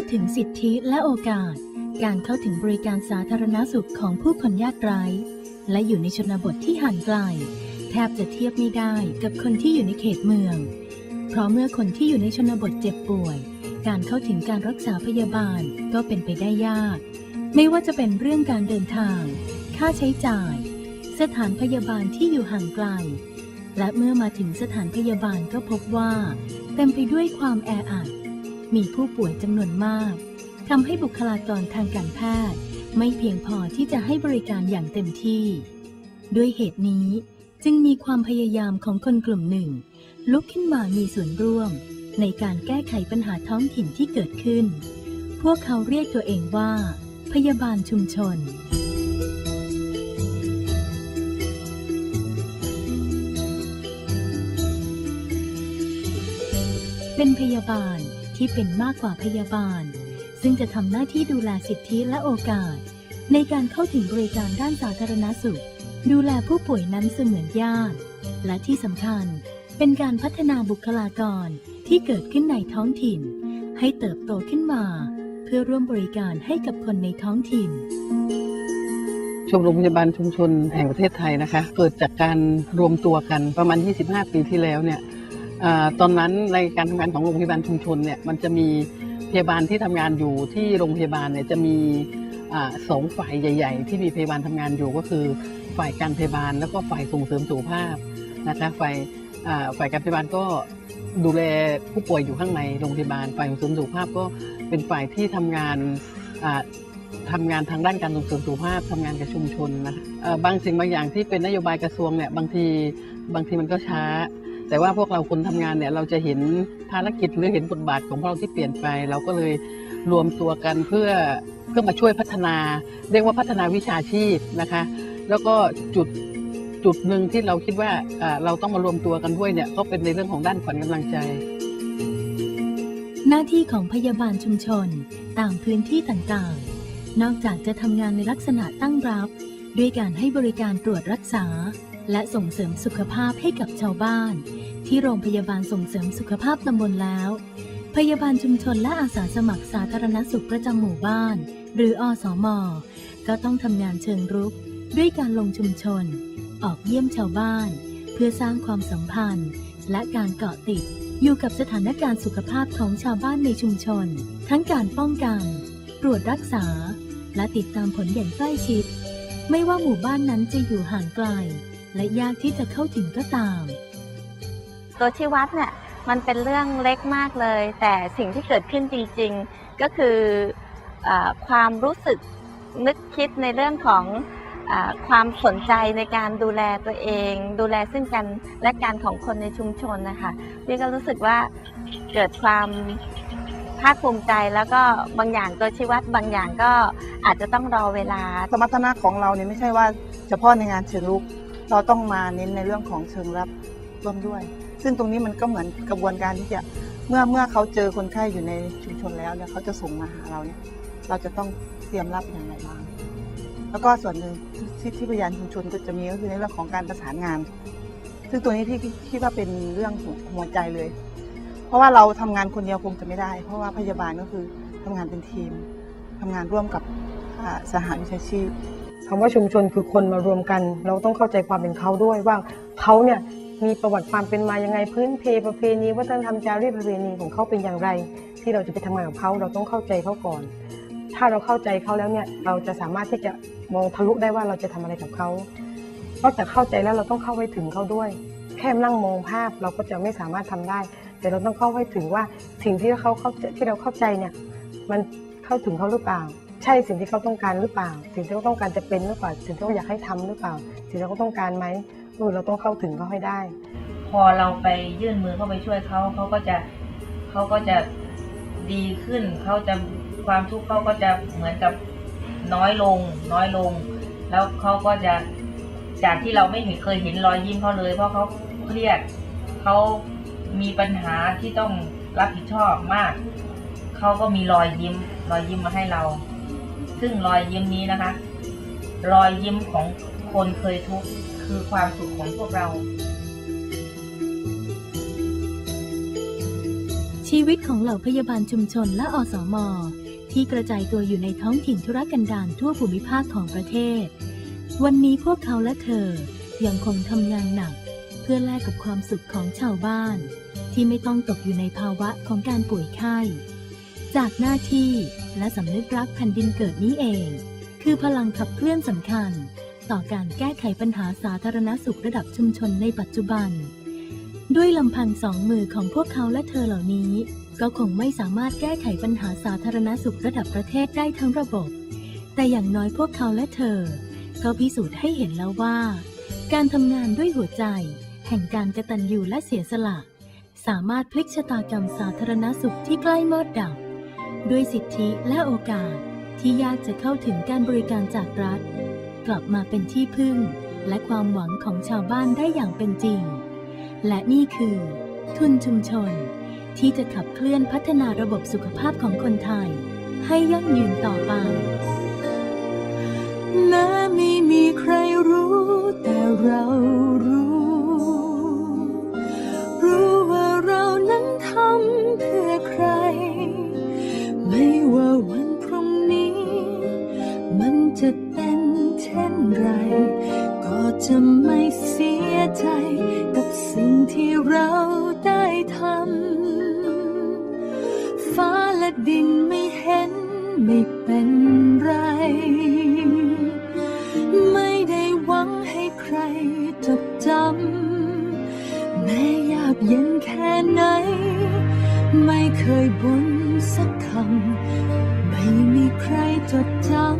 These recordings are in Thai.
ูดถึงสิทธิและโอกาส การเข้าถึงบริการสาธารณสุขของผู้คนยากไร้ และอยู่ในชนบทที่ห่างไกล แทบจะเทียบไม่ได้กับคนที่อยู่ในเขตเมือง เพราะเมื่อคนที่อยู่ในชนบทเจ็บป่วย การเข้าถึงการรักษาพยาบาลก็เป็นไปได้ยาก ไม่ว่าจะเป็นเรื่องการเดินทาง ค่าใช้จ่าย สถานพยาบาลที่อยู่ห่างไกล และเมื่อมาถึงสถานพยาบาลก็พบว่า เต็มไปด้วยความแออัด มีผู้ป่วยจำนวนมากทำให้บุคลากรทางการแพทย์ ไม่เพียงพอที่จะให้บริการอย่างเต็มที่ ด้วยเหตุนี้จึงมีความพยายามของคนกลุ่มหนึ่ง ลุกขึ้นมามีส่วนร่วม ในการแก้ไขปัญหาท้องถิ่นที่เกิดขึ้น พวกเขาเรียกตัวเองว่า พยาบาลชุมชนเป็นพยาบาล ที่เป็นมากกว่าพยาบาล ซึ่งจะทำหน้าที่ดูแลสิทธิและโอกาส ในการเข้าถึงบริการด้านสาธารณสุข ดูแลผู้ป่วยนั้นเสมือนญาติ และที่สำคัญเป็นการพัฒนาบุคลากรที่เกิดขึ้นในท้องถิ่น ให้เติบโตขึ้นมา เพื่อร่วมบริการให้กับคนในท้องถิ่นชมรมพยาบาลชุมชนแห่งประเทศไทยนะคะ เกิดจากการรวมตัวกันประมาณ 25 ปีที่แล้วเนี่ย ตอนนั้นในการทำงานของโรงพยาบาลชุมชนเนี่ยมันจะมีพยาบาลที่ทำงานอยู่ที่โรงพยาบาลเนี่ยจะมีอสองฝ่ายใหญ่ ๆ ที่มีพยาบาลทำงานอยู่ก็คือ ฝ่ายการพยาบาลแล้วก็ฝ่ายส่งเสริมสุขภาพนะคะฝ่ายฝ่ายการพยาบาลก็ดูแลผู้ป่วยอยู่ข้างในโรงพยาบาลฝ่ายส่งเสริมสุขภาพก็เป็นฝ่ายที่ทำงานอ่าทำงานทางด้านการส่งเสริมสุขภาพทำงานกับชุมชนนะะบางสิ่งบางอย่างที่เป็นนโยบายกระทรวงเนี่ยบางทีบางทีมันก็ช้า แต่ว่าพวกเราคนทำงานเนี่ยเราจะเห็นภารกิจหรือเห็นบทบาทของพวกเราที่เปลี่ยนไป เราก็เลยรวมตัวกันเพื่อเพื่อมาช่วยพัฒนา เรียกว่าพัฒนาวิชาชีพนะคะ แล้วก็จุดจุดหนึ่งที่เราคิดว่าอ่าเราต้องมารวมตัวกันด้วยเนี่ยก็เป็นในเรื่องของด้านขวัญกำลังใจ หน้าที่ของพยาบาลชุมชนตามพื้นที่ต่างๆ นอกจากจะทำงานในลักษณะตั้งรับ ด้วยการให้บริการตรวจรักษา และส่งเสริมสุขภาพให้กับชาวบ้าน ที่โรงพยาบาลส่งเสริมสุขภาพตำบลแล้ว พยาบาลชุมชนและอาสาสมัครสาธารณสุขประจำหมู่บ้าน หรืออสม ก็ต้องทำงานเชิงรุก ด้วยการลงชุมชน ออกเยี่ยมชาวบ้าน เพื่อสร้างความสัมพันธ์ และการเกาะติดอยู่กับสถานการณ์สุขภาพของชาวบ้านในชุมชน ทั้งการป้องกัน ตรวจรักษา และติดตามผลอย่างใกล้ชิด ไม่ว่าหมู่บ้านนั้นจะอยู่ห่างไกล และยากที่จะเข้าถึงก็ตาม ตัวชี้วัดเนี่ยมันเป็นเรื่องเล็กมากเลย แต่สิ่งที่เกิดขึ้นจริง ๆ ก็คืออาความรู้สึกนึกคิดในเรื่องของอาความสนใจในการดูแลตัวเอง ดูแลซึ่งกันและการของคนในชุมชนนะคะพี่ก็รู้สึกว่าเกิดความภาคภูมิใจแล้วก็บางอย่างตัวชี้วัดบางอย่างก็อาจจะต้องรอเวลา สมรรถนะของเราเนี่ยไม่ใช่ว่าเฉพาะในงานเชิงรุก เราต้องมาเน้นในเรื่องของเชิงรับร่วมด้วย ซึ่งตรงนี้มันก็เหมือนกระบวนการที่จะเมื่อเมื่อเขาเจอคนไข้อยู่ในชุมชนแล้วเนี่ยเขาจะส่งมาหาเราเนี่ยเราจะต้องเตรียมรับอย่างไรบ้างแล้วก็ส่วนหนึ่งที่ที่พยานชุมชนก็จะมีก็คือในเรื่องของการประสานงาน ซึ่งตัวนี้พี่คิดว่าเป็นเรื่องหัวใจเลย เพราะว่าเราทำงานคนเดียวคงจะไม่ได้ เพราะว่าพยาบาลก็คือทำงานเป็นทีมทำงานร่วมกับสหวิชาชีพ คำว่าชุมชนคือคนมารวมกัน เราต้องเข้าใจความเป็นเขาด้วยว่าเขาเนี่ยมีประวัติความเป็นมายังไงพื้นเพประเพณีวัฒนธรรมจารีตประเพณีของเขาเป็นอย่างไร ที่เราจะไปทำงานกับเขาเราต้องเข้าใจเขาก่อน ถ้าเราเข้าใจเขาแล้วเนี่ยเราจะสามารถที่จะมองทะลุได้ว่าเราจะทำอะไรกับเขานอกจากเข้าใจแล้วเราต้องเข้าไปถึงเขาด้วย แค่นั่งมองภาพเราก็จะไม่สามารถทำได้ แต่เราต้องเข้าให้ถึงว่าสิ่งที่เขาเข้าที่เราเข้าใจเนี่ยมันเข้าถึงเขาหรือเปล่า ใช่สิ่งที่เขาต้องการหรือเปล่า สิ่งที่เขาต้องการจะเป็นหรือเปล่าสิ่งที่เขาอยากให้ทำหรือเปล่า สิ่งที่เขาต้องการไหมเออเราต้องเข้าถึงเขาให้ได้ พอเราไปยื่นมือเข้าไปช่วยเขาเขาก็จะเขาก็จะดีขึ้นเขาจะความทุกข์เขาก็จะเหมือนกับน้อยลง น้อยลง แล้วเขาก็จะจากที่เราไม่เห็นเคยเห็นรอยยิ้มเขาเลย เพราะเขาเครียดเขามีปัญหาที่ต้องรับผิดชอบมาก เขาก็มีรอยยิ้ม รอยยิ้มมาให้เรา ซึ่งรอยยิ้มนี้นะคะ รอยยิ้มของคนเคยทุกข์คือความสุขของพวกเรา ชีวิตของเหล่าพยาบาลชุมชนและอสมที่กระจายตัวอยู่ในท้องถิ่นธุรกันดารทั่วภูมิภาคของประเทศ วันนี้พวกเขาและเธอยังคงทำงานหนัก เพื่อแลกกับความสุขของชาวบ้าน ที่ไม่ต้องตกอยู่ในภาวะของการป่วยไข้ จากหน้าที่และสำนึกรักแผ่นดินเกิดนี้เอง คือพลังขับเคลื่อนสำคัญ ต่อการแก้ไขปัญหาสาธารณสุขระดับชุมชนในปัจจุบัน ด้วยลำพังสองมือของพวกเขาและเธอเหล่านี้ ก็คงไม่สามารถแก้ไขปัญหาสาธารณสุขระดับประเทศได้ทั้งระบบ แต่อย่างน้อยพวกเขาและเธอ ก็พิสูจน์ให้เห็นแล้วว่า การทำงานด้วยหัวใจ แห่งการกระตัญญูและเสียสละ สามารถพลิกชะตากรรมสาธารณสุขที่ใกล้มอดดับ ด้วยสิทธิและโอกาสที่ยากจะเข้าถึงการบริการจากรัฐ กลับมาเป็นที่พึ่ง และความหวังของชาวบ้านได้อย่างเป็นจริง และนี่คือ ทุนชุมชน ที่จะขับเคลื่อนพัฒนาระบบสุขภาพของคนไทย ให้ยั่งยืนต่อไปแม้ไม่มีใครรู้แต่เรา จะเป็นเช่นไร ก็จะไม่เสียใจกับสิ่งที่เราได้ทำ ฟ้าและดินไม่เห็นไม่เป็นไร ไม่ได้หวังให้ใครจดจำแม้ยากเย็นแค่ไหน ไม่เคยบ่นสักคำไม่มีใครจดจำ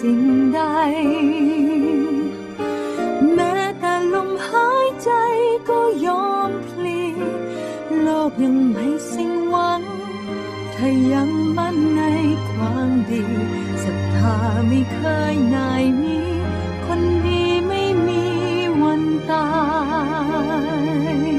สิ่งใด แม้แต่ลมหายใจก็ยอมพลี โลกยังไม่สิ้นหวัง ถ้ายังมั่นในความดีศรัทธาไม่เคยนายมีคนดีไม่มีวันตาย